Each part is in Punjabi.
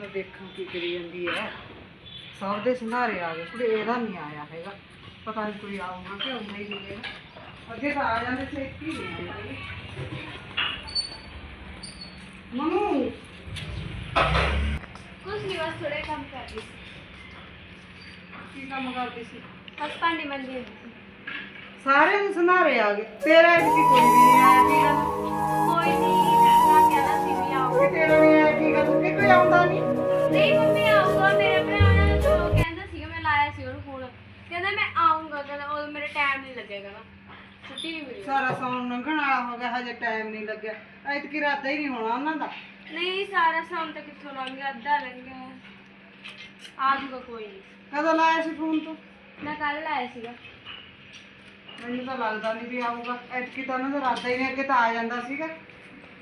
ਮੈਂ ਦੇਖਾਂ ਕੀ ਕਰੀ ਜਾਂਦੀ ਹੈ। ਸਭ ਦੇ ਸੰਧਾਰੇ ਆ ਗਏ। ਕੁੜੇ ਇਹਦਾ ਨਹੀਂ ਆਇਆ ਹੈਗਾ। ਪਤਾ ਨਹੀਂ ਕੋਈ ਆਊਗਾ ਕਿ ਆਉਂਦਾ ਹੀ ਨਹੀਂ ਹੈਗਾ। ਅੱਗੇ ਤਾਂ ਆ ਜਾਂਦੇ ਸੀ ਇੱਕ ਹੀ ਨਹੀਂ। ਮਨੂ ਕੁਝ ਨਹੀਂ ਬਸ ਥੋੜੇ ਕੰਮ ਕਰ ਰਹੀ ਸੀ। ਕੀ ਕੰਮ ਕਰਦੀ ਸੀ? ਬਸ ਭਾਂਡੇ ਮੰਦੀ ਹੁੰਦੀ ਸੀ ਸਾਰਿਆਂ ਦੇ ਸੰਧਾਰੇ ਆ ਗਏ। ਤੇਰਾ ਇੱਕ ਕੀ ਕੋਈ ਵੀ ਨਹੀਂ ਆਇਆ। ਕੀ ਗੱਲ ਕੋਈ ਨਹੀਂ ਮੈਂ ਕਹਿੰਦਾ ਸੀ ਵੀ ਕਿ ਤੇਰਾ ਕੋਈ ਆਉਂਦਾ ਨਹੀਂ ਨਹੀਂ ਮੰਮੀ ਆਊਗਾ ਮੇਰੇ ਭਰਾ ਨੇ ਜੋ ਕਹਿੰਦਾ ਸੀਗਾ ਮੈਂ ਲਾਇਆ ਸੀ ਉਹਨੂੰ ਫੋਨ ਕਹਿੰਦਾ ਮੈਂ ਆਉਂਗਾ ਕਹਿੰਦਾ ਉਹ ਮੇਰੇ ਟਾਈਮ ਨਹੀਂ ਲੱਗੇਗਾ ਨਾ। ਛੁੱਟੀ ਨਹੀਂ ਮਿਲੀ। ਸਾਰਾ ਸੌਣ ਲੰਘਣ ਵਾਲਾ ਹੋ ਗਿਆ ਹਜੇ ਟਾਈਮ ਨਹੀਂ ਲੱਗਿਆ। ਐਤਕੀ ਇਰਾਦਾ ਹੀ ਨਹੀਂ ਹੋਣਾ ਉਹਨਾਂ ਦਾ। ਨਹੀਂ ਸਾਰਾ ਸ਼ਾਮ ਤੱਕ ਕਿੱਥੋਂ ਲੰਘ ਗਿਆ ਅੱਧਾ ਲੰਘ ਗਿਆ। ਆ ਜੂਗਾ ਕੋਈ ਨਹੀਂ ਕਦੋਂ ਲਾਇਆ ਸੀ ਫੋਨ ਤੋਂ? ਮੈਂ ਕੱਲ ਲਾਇਆ ਸੀਗਾ। ਮੈਨੂੰ ਤਾਂ ਲੱਗਦਾ ਨਹੀਂ ਵੀ ਆਊਗਾ। ਐਤਕੀ ਤਾਂ ਉਹਨਾਂ ਦਾ ਇਰਾਦਾ ਹੀ ਨਹੀਂ ਅੱਗੇ ਤਾਂ ਆ ਜਾਂਦਾ ਸੀਗਾ।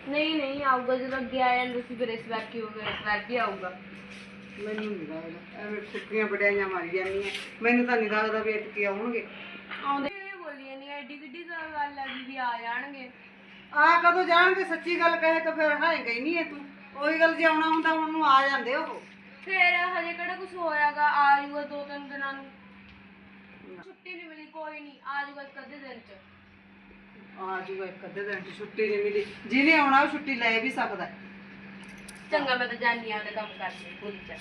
ਨਹੀਂ ਨਹੀਂ ਆਊਗਾ ਜਦੋਂ ਅੱਗੇ ਆ ਜਾਂਦਾ ਸੀ ਫਿਰ ਇਸ ਵਾਰ ਕੀ ਹੋ ਗਿਆ ਇਸ ਵਾਰ ਵੀ ਆਊਗਾ? ਮੈਨੂੰ ਨਹੀਂ ਲੱਗਦਾ। ਐਵੇਂ ਸੁੱਕੀਆਂ ਵਡਿਆਈਆਂ ਮਾਰੀ ਜਾਂਦੀਆਂ ਮੈਨੂੰ ਤਾਂ ਨਹੀਂ ਲੱਗਦਾ ਵੀ ਐਤਕੀ ਆਉਣਗੇ। ਆਉਂਦੇ ਇਹ ਬੋਲੀ ਨਹੀਂ ਐਡੀ ਕਿੱਡੀ ਗੱਲ ਆ ਵੀ ਵੀ ਆ ਜਾਣਗੇ। ਆ ਕਦੋਂ ਜਾਣਗੇ? ਸੱਚੀ ਗੱਲ ਕਹੇ ਤਾਂ ਫਿਰ ਹੈ ਗਈ ਨਹੀਂ ਤੂੰ। ਉਹੀ ਗੱਲ ਜੇ ਆਉਣਾ ਹੁੰਦਾ ਉਹਨੂੰ ਆ ਜਾਂਦੇ ਉਹ। ਫਿਰ ਹਜੇ ਕਿਹੜਾ ਕੁਝ ਹੋਇਆਗਾ? ਆ ਜੂਗਾ ਦੋ ਤਿੰਨ ਦਿਨਾਂ ਨੂੰ। ਛੁੱਟੀ ਨਹੀਂ ਮਿਲੀ ਕੋਈ ਨਹੀਂ ਆ ਜੂਗਾ ਅੱਧੇ ਦਿਨ ਚ। ਆ ਜੂਗਾ ਇੱਕ ਅੱਧੇ ਦਿਨ ਚ ਛੁੱਟੀ ਨਹੀਂ ਮਿਲੀ। ਜਿਹਨੇ ਆਉਣਾ ਉਹ ਛੁੱਟੀ ਲੈ ਵੀ ਸਕਦਾ। ਹੈ। ਚੰਗਾ ਮੈਂ ਤਾਂ ਜਾਣੀ ਆ ਤੇ ਕੰਮ ਕਰਦੀ ਪੂਰੀ ਚ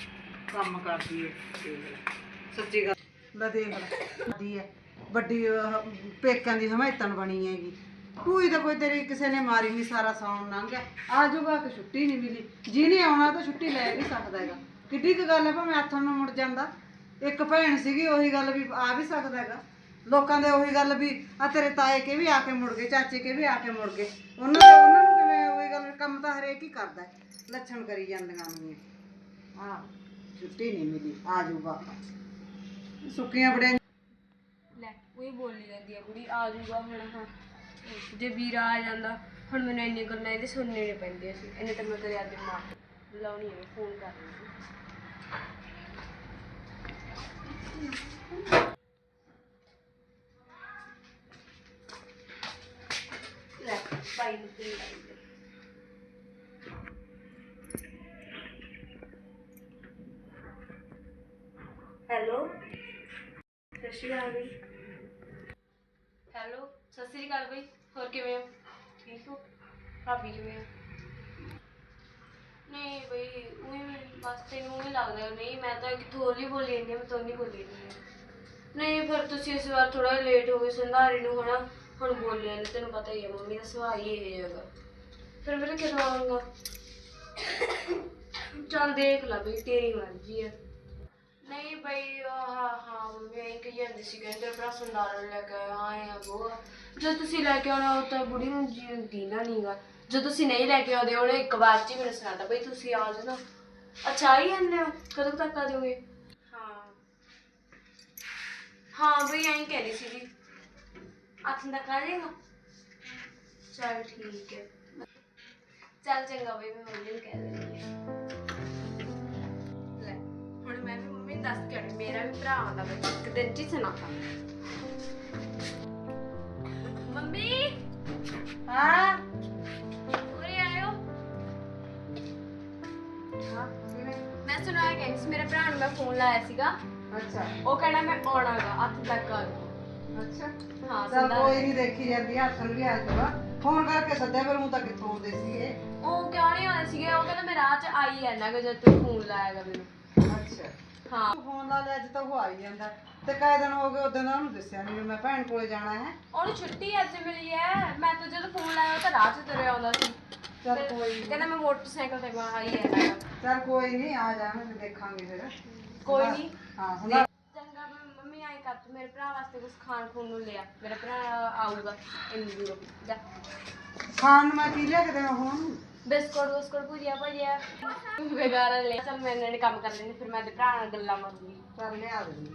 ਕੰਮ ਕਰਦੀ ਏ ਦੇਖ ਲੈ। ਸੱਚੀ ਗੱਲ। ਲੈ ਦੇਖ ਲੈ ਦੀ ਹੈ। ਵੱਡੀ ਅਹ, ਪੇਕਾਂ ਦੀ ਹਮਾਇਤਨ ਬਣੀ ਹੈਗੀ। ਕੋਈ ਤਾਂ ਕੋਈ ਤੇਰੀ ਕਿਸੇ ਨੇ ਮਾਰੀ ਨਹੀਂ ਸਾਰਾ ਸੌਣ ਲੰਘ ਗਿਆ। ਆ ਜਾਊਗਾ ਕਿ ਛੁੱਟੀ ਨਹੀਂ ਮਿਲੀ। ਜਿਹਨੇ ਆਉਣਾ ਤਾਂ ਛੁੱਟੀ ਲੈ ਵੀ ਸਕਦਾ ਹੈਗਾ। ਕਿੱਡੀ ਕੁ ਗੱਲ ਹੈ ਭਾਵੇਂ ਹੱਥੋਂ ਨੂੰ ਮੁੜ ਜਾਂਦਾ। ਇੱਕ ਭੈਣ ਸੀਗੀ ਉਹੀ ਗੱਲ ਵੀ ਆ ਵੀ ਸਕਦਾ ਹੈਗਾ। ਲੋਕਾਂ ਦੇ ਉਹੀ ਗੱਲ ਵੀ ਆ ਤੇਰੇ ਤਾਏ ਕੇ ਵੀ ਆ ਕੇ ਮੁੜ ਗਏ, ਚਾਚੇ ਕੇ ਵੀ ਆ ਕੇ ਮੁੜ ਗਏ। ਉਹਨਾਂ ਦੇ ਉਹਨਾਂ ਨੂੰ ਕਿਵੇਂ ਉਹੀ ਗੱਲ, ਕੰਮ ਤਾਂ ਹਰੇਕ ਹੀ ਕਰਦਾ ਹੈ, ਲੱਛਣ ਕਰੀ ਜਾਂਦੀਆਂ ਨੇ। ਹਾਂ ਛੁੱਟੀ ਨਹੀਂ ਮਿਲੀ, ਆ ਜਾਊਗਾ ਸੁੱਕੀਆਂ ਬੜੀਆਂ ਲੈ ਕੋਈ ਬੋਲੀ ਜਾਂਦੀ ਆ ਕੁੜੀ, ਆ ਜਾਊਗਾ ਹੁਣ, ਹਾਂ। ਜੇ ਵੀਰਾ ਆ ਜਾਂਦਾ, ਹੁਣ ਮੈਨੂੰ ਇੰਨੀ ਗੱਲਾਂ ਇਹਦੇ ਸੁਣਨੇ ਨਹੀਂ ਪੈਂਦੀਆਂ ਸੀ। ਇੰਨੇ ਤਾਂ ਮੈਂ ਕਦੇ ਆਪਦੇ ਮਾਂ ਨੂੰ ਲਾਉਣੀ ਹੈ ਫੋਨ ਕਰਨੀ ਸੀ। ਬਾਈ। ਹੈਲੋ ਸਤਿ ਸ਼੍ਰੀ ਅਕਾਲ ਬਈ। ਹੈਲੋ ਸਤਿ ਸ਼੍ਰੀ ਅਕਾਲ ਬਈ ਹੋਰ ਕਿਵੇਂ ਹੋ? ਠੀਕ ਹੋ? ਭਾਬੀ ਕਿਵੇਂ ਹੋ ਨਹੀਂ ਬਈ ਉਹੀ ਬਸ ਤੈਨੂੰ ਹੀ ਲੱਗਦਾ ਨਹੀਂ ਮੈਂ ਤਾਂ ਕਿਥੋਂ ਹੋਲੀ ਬੋਲੀ ਜਾਂਦੀ ਹਾਂ, ਮੈਂ ਤਾਂ ਨਹੀਂ ਬੋਲੀ ਨਹੀਂ ਨਹੀਂ ਫਿਰ ਤੁਸੀਂ ਇਸ ਵਾਰ ਥੋੜਾ ਲੇਟ ਹੋ ਗਏ ਸੰਧਾਰੇ ਨੂੰ ਹਨਾ? ਹੁਣ ਬੋਲਿਆ ਨਹੀਂ ਤੈਨੂੰ ਪਤਾ ਹੀ ਹੈ ਮੰਮੀ ਦਾ ਸੁਭਾਅ ਹੀ ਇਹ ਹੈਗਾ। ਫਿਰ ਮੇਰੇ ਕਦੋਂ ਆਉਂਗਾ ਚੱਲ ਦੇਖ ਲੈ ਬਈ ਤੇਰੀ ਮਰਜ਼ੀ ਹੈ ਨਹੀਂ ਬਈ ਆਹ ਹਾਂ ਮੰਮੀ ਐਂ ਕਹੀ ਜਾਂਦੀ ਸੀ ਕਹਿੰਦੇ ਭਰਾ ਸੰਦਾਰਾ ਲੈ ਕੇ ਆਏ ਆ ਉਹ। ਜਦ ਤੁਸੀਂ ਲੈ ਕੇ ਆਉਣਾ ਉਹ ਤਾਂ ਬੁੜੀ ਨੂੰ ਜੀ ਦੀਨਾ ਨਹੀਂਗਾ ਜੇ ਤੁਸੀਂ ਨਹੀਂ ਲੈ ਕੇ ਆਉਂਦੇ ਉਹਨੇ ਇੱਕ ਵਾਰ ਚ ਹੀ ਮੈਨੂੰ ਸੁਣਾਤਾ ਬਈ ਤੁਸੀਂ ਆ ਜਾਓ ਨਾ ਅੱਛਾ ਆਈ ਜਾਂਦੇ ਹੋ? ਕਦੋਂ ਤੱਕ ਆ ਜਾਓਗੇ? ਹਾਂ। ਹਾਂ ਬਈ ਐਂ ਕਹਿ ਰਹੀ ਸੀ ਜੀ ਅੱਠ ਤੱਕ ਆ ਜਾਏਗਾ ਚਲ ਠੀਕ ਹੈ। ਚੱਲ ਚੰਗਾ ਬਈ ਮੈਂ ਮੰਮੀ ਨੂੰ ਕਹਿ ਦਿੰਦੀ ਹਾਂ। ਲੈ ਹੁਣ ਮੈਂ ਵੀ ਮੰਮੀ ਨੂੰ ਦੱਸ ਕੇ ਆਉਣੀ ਮੇਰਾ ਵੀ ਭਰਾ ਆਉਂਦਾ ਬਈ ਇੱਕ ਦਿਨ ਚ ਹੀ ਸੁਣਾਤਾ ਮੰਮੀ! ਹਾਂ? ਉਰੇ ਆਇਓ। ਹਾਂ ਕਿਵੇਂ? ਮੈਂ ਸੁਣਾਇਆ ਕਿ ਸੀ ਮੇਰੇ ਭਰਾ ਨੂੰ ਮੈਂ ਫੋਨ ਲਾਇਆ ਸੀਗਾ। ਅੱਛਾ। ਉਹ ਕਹਿੰਦਾ ਮੈਂ ਆਉਣਾਗਾ ਅੱਠ ਤੱਕ ਆ ਜਾਊਂ। ਅੱਛਾ। ਹਾਂ ਚਲ ਸੰਧਾਰੇ। ਕੋਈ ਨਹੀਂ ਦੇਖੀ ਜਾਂਦੀ ਹੱਥ ਨੂੰ ਵੀ ਆ ਜਾਊਗਾ। ਫੋਨ ਕਰਕੇ ਸੱਦਿਆ ਫਿਰ ਮੂੰ ਤਾਂ ਕਿੱਥੋਂ ਆਉਂਦੇ ਸੀਗੇ? ਉਹ ਕਿਉਂ ਨਹੀਂ ਆਉਂਦੇ ਸੀਗੇ? ਉਹ ਕਹਿੰਦਾ ਮੈਂ ਰਾਹ ਚ ਆਈ ਜਾਂਦਾ ਕਿ ਜਦ ਤੂੰ ਫੋਨ ਲਾਇਆਗਾ ਮੈਨੂੰ। ਅੱਛਾ। ਹਾਂ। ਤੂੰ ਫੋਨ ਲਾ ਲਿਆ ਅੱਜ ਤਾਂ ਉਹ ਆ ਹੀ ਜਾਂਦਾ। ਤੇ ਕਾਇ ਦਿਨ ਹੋ ਗਏ ਉਦੋਂ ਦਾ ਉਹਨੂੰ ਦੱਸਿਆ ਨਹੀਂ ਵੀ ਮੈਂ ਭੈਣ ਕੋਲੇ ਜਾਣਾ ਹੈ। ਉਹਨੂੰ ਛੁੱਟੀ ਅੱਜ ਮਿਲੀ ਹੈ। ਮੈਂ ਤਾਂ ਜਦੋਂ ਫੋਨ ਲਾਇਆ ਉਹ ਤਾਂ ਰਾਹ ਚ ਤੁਰਿਆ ਆਉਂਦਾ ਸੀ। ਚਲ ਫਿਰ ਕੋਈ ਕਹਿੰਦਾ ਮੈਂ ਮੋਟਰਸਾਈਕਲ ਤੇ ਮੈਂ ਆਈ ਜਾਂਦਾ ਚਲ ਕੋਈ ਨਹੀਂ ਆ ਜਾਵਾਂਗੇ ਦੇਖਾਂਗੇ ਫਿਰ। ਕੋਈ ਨਹੀਂ ਹਾਂ ਤੂੰ ਮੇਰੇ ਭਰਾ ਵਾਸਤੇ ਕੁਝ ਖਾਣ ਖੂਣ ਨੂੰ ਲਿਆ। ਮੇਰਾ ਭਰਾ ਆਊਗਾ ਇੰਨੀ ਦੂਰੋਂ। ਜਾ। ਖਾਣ ਨੂੰ ਮੈਂ ਕੀ ਲਿਆ ਕੇ ਦੇਵਾਂ ਹੁਣ? ਬਿਸਕੁਟ ਬਿਸਕੁਟ ਭੁਜਿਆ ਭਜਿਆ। ਵਗਾਰਾ ਲੈ। ਚਲ ਮੈਂ ਇਹਨਾਂ ਨੇ ਕੰਮ ਕਰ ਲੈਣੇ ਫਿਰ ਮੈਂ ਤੇ ਭਰਾ ਨਾਲ ਗੱਲਾਂ ਮਾਰੂੰਗੀ। ਚੱਲ ਲਿਆ ਦੇ।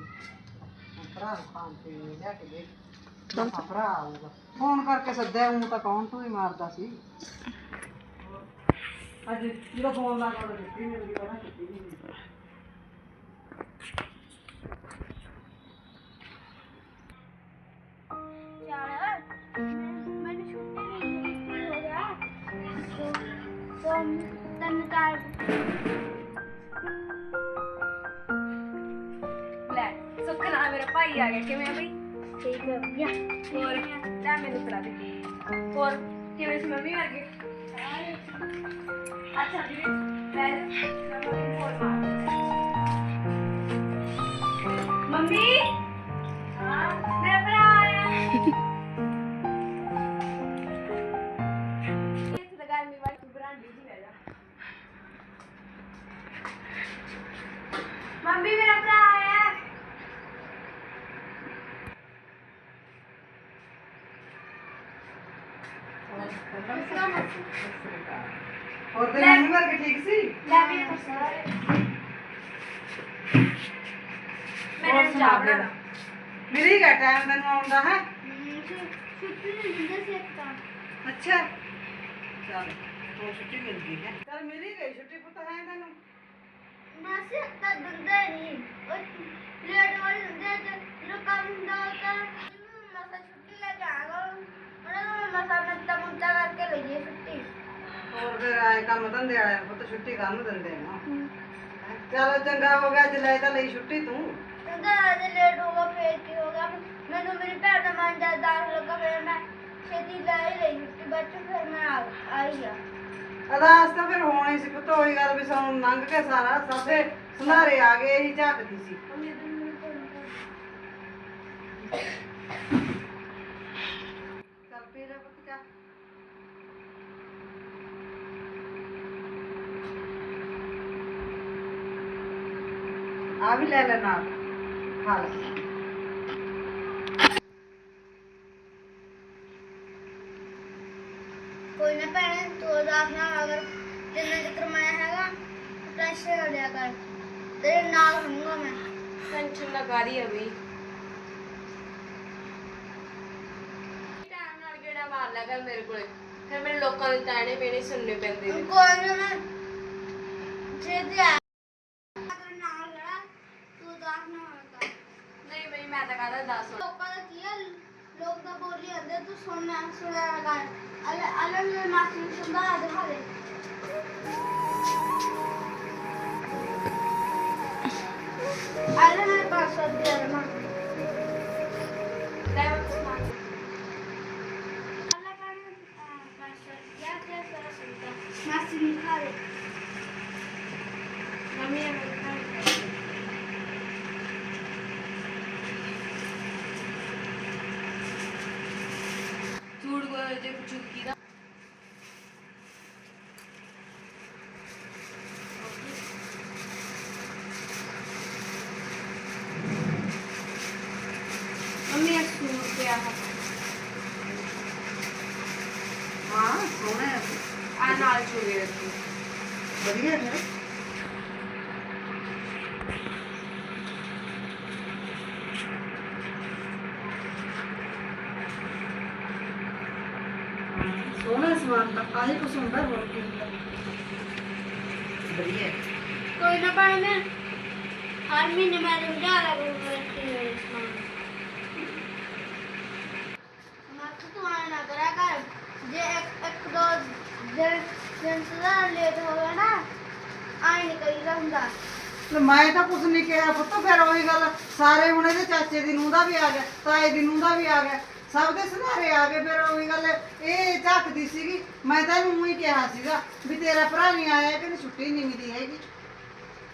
ਭਰਾ ਨੂੰ ਖਾਣ ਪੀਣ ਨੂੰ ਲਿਆ ਕੇ ਦੇ। ਤਾਂ ਭਰਾ ਆਊਗਾ। ਫੋਨ ਕਰਕੇ ਸੱਦਿਆ ਉਹ ਤਾਂ ਕੌਣ ਤੂੰ ਹੀ ਮਾਰਦਾ ਸੀ। ਅੱਜ ਜਦੋਂ ਫੋਨ ਲਾ ਕੇ ਦਿੱਤੀ ਨਹੀਂ ਹੁੰਦੀ ਪਤਾ ਕਿੱਤੀ ਨਹੀਂ ਸੁੱਖ ਭਾਈ ਆ ਗਿਆ ਕਿਵੇਂ ਮੰਮੀ ਵਰਗੇ? ਮੈਂ ਮੰਮੀ ਮੇਰਾ ਭਰਾ ਆਇਆ ਹੋਰ ਤੇ ਮੰਮੀ ਵਰਗੇ ਠੀਕ ਸੀ? ਲੈ ਵੀ ਸਾਰੇ ਮੈਂ ਚਾਹ ਬਣਾ ਗਿਆ ਟਾਈਮ ਤੈਨੂੰ ਆਉਂਦਾ ਹੈ? ਛੁੱਟੀ ਨਹੀਂ ਦਿੰਦੇ ਸੀ ਇੱਕ ਤਾਂ ਅੱਛਾ ਚਲ ਹੋਰ ਛੁੱਟੀ ਮਿਲ ਗਈ ਹੈ ਚਲ ਮਿਲੀ ਗਈ ਛੁੱਟੀ ਪੁੱਤ ਹੈ ਤੈਨੂੰ ਮਾਸੀ ਤਾਂ ਦਿੰਦੇ ਨਹੀਂ ਉਹ ਲੇਟ ਵਾਲੀ ਦਿੰਦੇ ਤੇ ਜੋ ਕੰਮ ਹੁੰਦਾ ਉਹ ਤਾਂ ਮਸਾ ਛੁੱਟੀ ਲੈ ਕੇ ਆਗਾ ਉਹਨਾਂ ਨੂੰ ਮਸਾ ਨੱਤਾ ਮੁੱਤਾ ਕਰਕੇ ਲਈਏ ਛੁੱਟੀ ਹੋਰ ਫਿਰ ਆਏ ਕੰਮ ਧੰਦੇ ਵਾਲੇ ਨੂੰ ਪੁੱਤ ਛੁੱਟੀ ਕੰਮ ਦਿੰਦੇ ਨਾ ਚਲ ਚੰਗਾ ਹੋ ਗਿਆ ਅੱਜ ਲੈ ਤਾਂ ਲਈ ਛੁੱਟੀ ਤੂੰ ਕਹਿੰਦਾ ਅੱਜ ਲੇਟ ਹੋਗਾ ਫੇਰ ਕੀ ਹੋਗਾ ਮੈਨੂੰ ਮੇਰੀ ਭੈਣ ਦਾ ਮਨ ਦਾ ਦਾਖ ਲੱਗਾ ਫਿਰ ਮੈਂ ਲਈ ਫਿਰ ਮੈਂ ਆ ਆਈ ਆ। ਅਦਾਸ ਤਾਂ ਫਿਰ ਹੋਣੀ ਸੀ ਪੁੱਤ ਉਹੀ ਗੱਲ ਵੀ ਸਾਨੂੰ ਲੰਘ ਕੇ ਸਾਰਾ ਸਭੇ ਸੁਨਾਰੇ ਆ ਗਏ ਇਹੀ ਝਾਕਦੀ ਸੀ। ਚੱਲ ਪੀ ਲੈ ਪੁੱਤ ਚਾਹ। ਆ ਵੀ ਲੈ ਲੈ ਨਾਲ। ਖਾ ਲੈ। ਕੋਈ ਨਾ ਭੈਣੇ ਤੂੰ ਦਾਖ ਨਾ ਅਗਰ ਜਿੰਨਾ ਜ਼ਿਕਰ ਮੈਂ ਹੈਗਾ ਟੈਨਸ਼ਨ ਹੋ ਲਿਆ ਕਰ। ਤੇਰੇ ਨਾਲ ਰਹੂੰਗਾ ਮੈਂ। ਟੈਨਸ਼ਨ ਨਾ ਕਰੀ ਆ ਬਈ ਟਾਈਮ ਨਾਲ ਕਿਹੜਾ ਮਾਰ ਲਿਆ ਕਰ ਮੇਰੇ ਕੋਲੇ? ਫਿਰ ਮੇਰੇ ਲੋਕਾਂ ਦੇ ਤਾਣੇ ਮੇਣੇ ਸੁਣਨੇ ਪੈਂਦੇ। ਨੇ ਕੋਈ ਨਾ ਮੈਂ ਛੇਤੀ ਆ ਅਗਰ ਨਾਲ ਲੜਾ ਤੂੰ ਦਾਖ ਨਾ ਹੋਗਾ ਨਹੀਂ ਬਈ ਮੈਂ ਤਾਂ ਕਹਦਾ ਦੱਸ। ਹੁਣ ਲੋਕਾਂ ਦਾ ਕੀ ਆ ਲੋਕ ਤਾਂ ਬੋਲੀ ਜਾਂਦੇ ਤੂੰ ਸੁਣਨਾ ਸੁਣਿਆ ਕਰ ਅਲੇ ਅਲੇ ਮਾਸੀ ਨੂੰ ਸੁਣਦਾ ਦਿਖਾ ਦੇ ਅਲੇ ਮੇਰੇ ਪਾਸ ਆ ਦੇ ਅਲੇ ਮਾਸੀ ਲੈ ਮੈਂ ਸੁਣਾ ਅੱਲਾ ਕਰਨ ਪਾਸ ਯਾ ਤੇ ਸਾਰਾ ਸੁਣਦਾ ਮਾਸੀ ਨੂੰ ਦਿਖਾ ਦੇ ਮੰਮੀ ਨੇ ਮੈਨੂੰ ਖਾਣੀ ਝੂਠ ਬੋਲ ਜੇ ਕੁਝ ਕੀਤਾ ਮੰਮੀ ਇੱਕ ਸੂਟ ਪਿਆ ਹੈ ਹਾਂ ਸੋਹਣਾ ਹੈ ਆ ਨਾਲ ਚੂੜੇ ਰੱਖੀ ਵਧੀਆ ਹੈ ਸੋਹਣਾ ਸਮਾਨ ਤਾਂ ਆਹੀ ਕੁਛ ਹੁੰਦਾ ਹੋਰ ਕੀ ਹੁੰਦਾ ਵਧੀਆ ਹੈ। ਕੋਈ ਨਾ ਪਾਣੀ ਮੈਂ ਹਰ ਮਹੀਨੇ ਮੈਂ ਰੁਝਾ ਲਾ ਕਰੂੰਗਾ ਤੇ ਸਮਾਨ ਮਾਤ ਤੂੰ ਆਇਆ ਨਾ ਕਰਿਆ ਕਰ ਜੇ ਇੱਕ ਇੱਕ ਦੋ ਦਿਨ ਦਿਨ ਦਾ ਲੇਟ ਹੋ ਗਿਆ ਨਾ ਆਈ ਨਹੀਂ ਕਰੀਦਾ ਹੁੰਦਾ। ਤੇ ਮੈਂ ਤਾਂ ਕੁਛ ਨਹੀਂ ਕਿਹਾ ਪੁੱਤ ਫਿਰ ਉਹੀ ਗੱਲ ਸਾਰੇ ਹੁਣ ਇਹਦੇ ਚਾਚੇ ਦੀ ਨੂੰਹ ਦਾ ਵੀ ਆ ਗਿਆ ਤਾਏ ਦੀ ਨੂੰਹ ਦਾ ਵੀ ਆ ਗਿਆ ਸਭ ਦੇ ਸੁਨਾਰੇ ਆ ਗਏ ਫਿਰ ਉਹੀ ਗੱਲ ਇਹ ਝੱਕਦੀ ਸੀਗੀ ਮੈਂ ਤਾਂ ਇਹਨੂੰ ਹੀ ਕਿਹਾ ਸੀਗਾ ਵੀ ਤੇਰਾ ਭਰਾ ਨਹੀਂ ਆਇਆ ਕਿ ਛੁੱਟੀ ਨਹੀਂ ਮਿਲੀ ਹੈਗੀ।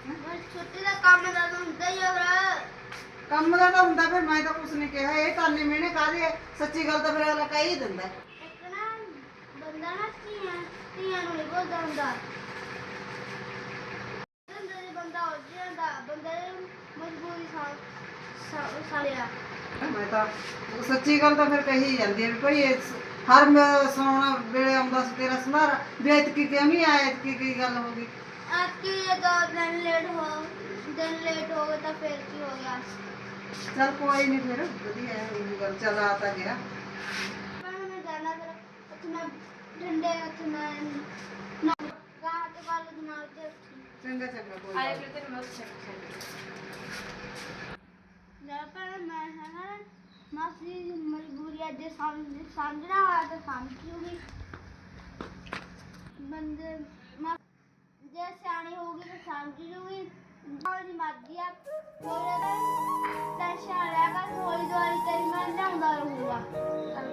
ਬਸ ਛੁੱਟੀ ਦਾ ਕੰਮ ਦਾ ਤਾਂ ਹੁੰਦਾ ਹੀ ਹੋਗਾ ਕੰਮ ਦਾ ਤਾਂ ਹੁੰਦਾ ਫਿਰ ਮੈਂ ਤਾਂ ਕੁਛ ਨਹੀਂ ਕਿਹਾ ਇਹ ਤਾਨੇ ਮਿਹਣੇ ਕਾਹਦੇ ਸੱਚੀ ਗੱਲ ਤਾਂ ਫਿਰ ਅਗਲਾ ਕਹਿ ਹੀ ਦਿੰਦਾ। ਬੰਦਾ ਨਾ ਧੀਆਂ ਧੀਆਂ ਨੂੰ ਨਹੀਂ ਬੋਲਦਾ ਹੁੰਦਾ। ਬੰਦਾ ਦੇ ਬੰਦਾ ਹੋ ਜਾਂਦਾ ਬੰਦਾ ਦੀ ਮਜਬੂਰੀ ਸਾਂ ਸਾਲਿਆ ਮੈਂ ਤਾਂ ਸੱਚੀ ਗੱਲ ਤਾਂ ਫਿਰ ਕਹੀ ਜਾਂਦੀ ਹੈ ਵੀ ਭਾਈ ਇਹ ਸ- ਹਰ ਮ- ਸੌਣ ਵੇਲੇ ਆਉਂਦਾ ਸੀ ਤੇਰਾ ਸੁਨਾਰਾ ਵੀ ਐਤਕੀ ਕਿਉਂ ਨਹੀਂ ਆਇਆ ਐਤਕੀ ਕੀ ਗੱਲ ਹੋ ਗਈ? ਆਕੀ ਇਹ ਦੋ ਦਿਨ ਲੇਟ ਹੋ ਦਿਨ ਲੇਟ ਹੋ ਗਏ ਤਾਂ ਫਿਰ ਕੀ ਹੋ ਗਿਆ? ਚੱਲ ਕੋਈ ਨਹੀਂ ਫਿਰ ਵਧੀਆ ਹੈ ਉਹੀ ਗੱਲ ਚੱਲ ਆ ਤਾਂ ਗਿਆ ਪਰ ਮੈਂ ਜਾਣਾ ਫਿਰ ਉੱਥੇ ਮੈਂ ਠੰਡੇ ਉੱਥੇ ਮੈਂ ਨਾ ਗਾਂ ਤੇ ਵਾਲੇ ਦੇ ਨਾਲ ਤੇ ਚੰਗਾ ਚੰਗਾ ਕੋਈ ਆਏ ਗੱਲ ਫਿਰ ਮੈਂ ਚੱਕ ਜਾ ਪਰ ਮੈਂ ਹੈ ਨਾ ਮਾਸੀ ਮਜਬੂਰੀ ਅੱਜ ਸਮਝ ਸਮਝਣਾ ਹੋਇਆ ਤਾਂ ਸਮਝ ਲੂਗੀ ਬੰਦੇ ਜੇ ਸਿਆਣੀ ਹੋਊਗੀ ਤਾਂ ਸਮਝ ਜੂਗੀ ਹੌਲੀ ਮਰਦੀ ਆ ਹੋਰ ਟੈਨਸ਼ਨ ਲੈ ਬਸ ਹੌਲੀ ਦੁਆਰੀ ਤੇਰੀ ਮੈਂ ਲਿਆਉਂਦਾ ਰਹੂੰਗਾ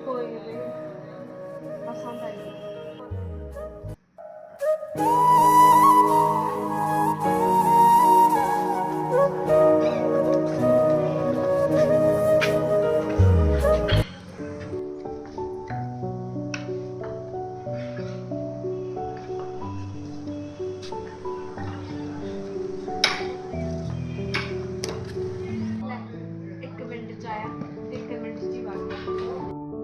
ਕੋਈ ਨਹੀਂ ਪਸੰਦ ਆਈ 了。